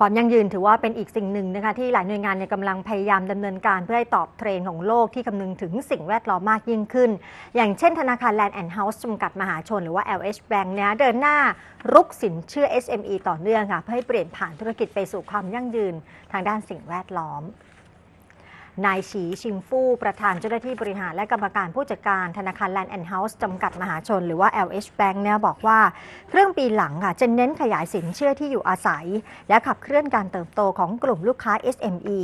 ความยั่งยืนถือว่าเป็นอีกสิ่งหนึ่งนะคะที่หลายหน่วยงานเนี่ยกำลังพยายามดำเนินการเพื่อให้ตอบเทรนด์ของโลกที่คำนึงถึงสิ่งแวดล้อมมากยิ่งขึ้น อย่างเช่นธนาคาร Land and House จำกัดมหาชนหรือว่า LH Bank เนี่ยเดินหน้ารุกสินเชื่อ SME ต่อเนื่องค่ะเพื่อให้เปลี่ยนผ่านธุรกิจไปสู่ความยั่งยืนทางด้านสิ่งแวดล้อม นายฉีชิงฟู่ประธานเจ้าหน้าที่บริหารและกรรมการผู้จัดการธนาคาร Land and House จำกัดมหาชน หรือว่า LH Bank เนี่ยบอกว่าครึ่องปีหลังค่ะจะเน้นขยายสินเชื่อที่อยู่อาศัย และขับเคลื่อนการเติบโตของกลุ่มลูกค้า SME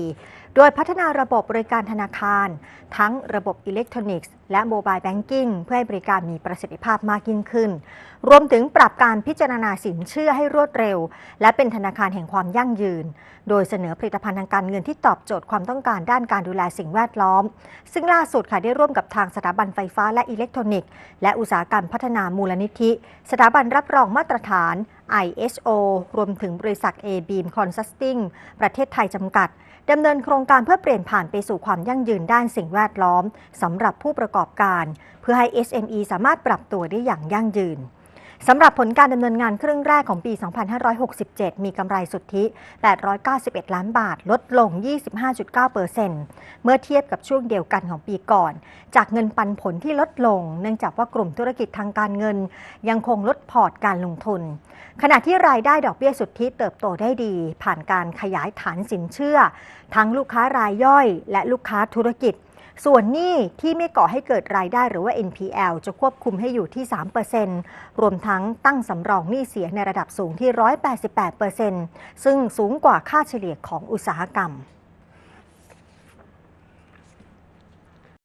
โดยพัฒนาระบบบริการธนาคาร ทั้งระบบอิเล็กทรอนิกส์และโมบายแบงกิ้งเพื่อให้บริการมีประสิทธิภาพมากยิ่งขึ้น รวมถึงปรับการพิจารณาสินเชื่อให้รวดเร็ว และเป็นธนาคารแห่งความยั่งยืน โดยเสนอผลิตภัณฑ์ทางการเงินที่ตอบโจทย์ความต้องการด้านการการดูแลสิ่งแวดล้อม ซึ่งล่าสุดค่ะได้ร่วมกับทางสถาบันไฟฟ้าและอิเล็กทรอนิกส์ และอุตสาหกรรมพัฒนามูลนิธิ สถาบันรับรองมาตรฐาน ISO รวมถึงบริษัท A-Beam Consulting ประเทศไทยจำกัดดำเนินโครงการเพื่อเปลี่ยนผ่านไปสู่ความยั่งยืนด้านสิ่งแวดล้อมสำหรับผู้ประกอบการ เพื่อให้ SME สามารถปรับตัวได้อย่างยั่งยืน สำหรับผลการดำเนินงานครึ่งแรกของปี 2567 มีกำไรสุทธิ 891 ล้านบาท ลดลง 25.9%เมื่อเทียบกับช่วงเดียวกันของปีก่อน จากเงินปันผลที่ลดลง เนื่องจากว่ากลุ่มธุรกิจทางการเงิน ยังคงลดพอร์ตการลงทุน ขณะที่รายได้ดอกเบี้ยสุทธิเติบโตได้ดี ผ่านการขยายฐานสินเชื่อ ทั้งลูกค้ารายย่อย และลูกค้าธุรกิจ ส่วนหนี้ที่ไม่ก่อให้เกิดรายได้หรือว่า NPL จะควบคุมให้อยู่ที่ 3%รวมทั้งตั้งสำรองหนี้เสียในระดับสูงที่ 188%ซึ่งสูงกว่าค่าเฉลี่ยของอุตสาหกรรม